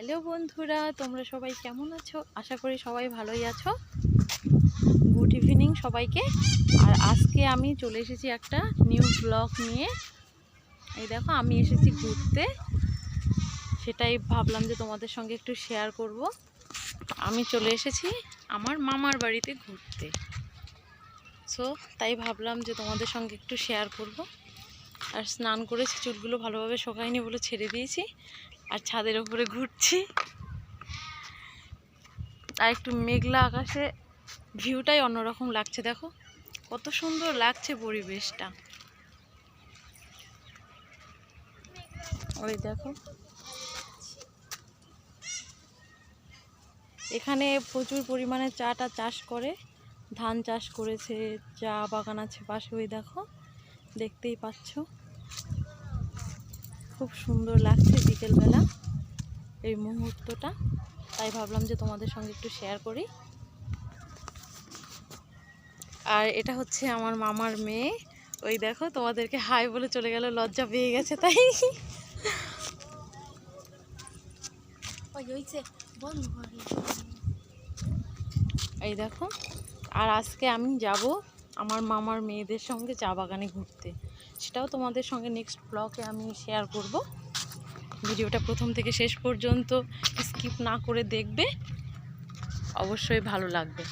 Hello বন্ধুরা, তোমরা সবাই কেমন আছো? আশা করি সবাই ভালোই আছো। গুড ইভিনিং সবাইকে। আর আজকে আমি চলে এসেছি একটা নিউ ব্লগ নিয়ে। এই দেখো, আমি এসেছি ঘুরতে। সেটাই ভাবলাম যে তোমাদের সঙ্গে একটু শেয়ার করব। আমি চলে এসেছি আমার মামার বাড়িতে ঘুরতে। সো তাই ভাবলাম যে তোমাদের সঙ্গে একটু শেয়ার করব। আর স্নান করেছি, চুলগুলো ভালোভাবে শোকায়নি বলে ছেড়ে দিয়েছি আর ছাদের উপরে ঘুরছি। আর একটু মেঘলা আকাশে ভিউটাই অন্যরকম লাগছে, দেখো। কত সুন্দর লাগছে পরিবেশটা। ওই দেখো। এখানে প্রচুর পরিমাণে চাটা চাষ করে, ধান চাষ করেছে, চা বাগান আছে পাশে, ওই দেখো। দেখতেই পাচ্ছ। খুব সুন্দর লাগছে বিকেলবেলা এই মুহূর্তটা। তাই ভাবলাম যে তোমাদের সঙ্গে একটু শেয়ার করি। আর এটা হচ্ছে আমার মামার মেয়ে। ওই দেখো তোমাদেরকে হাই বলে চলে গেল লজ্জা পেয়ে গেছে তাই। এই দেখো আর আজকে আমি যাব আমার মামার মেয়েদের সঙ্গে চা বাগানে ঘুরতে। সেটাও তোমাদের সঙ্গে নেক্সট ব্লগে আমি শেয়ার করব। ভিডিওটা প্রথম থেকে শেষ পর্যন্ত স্কিপ না করে দেখবে। অবশ্যই ভালো লাগবে।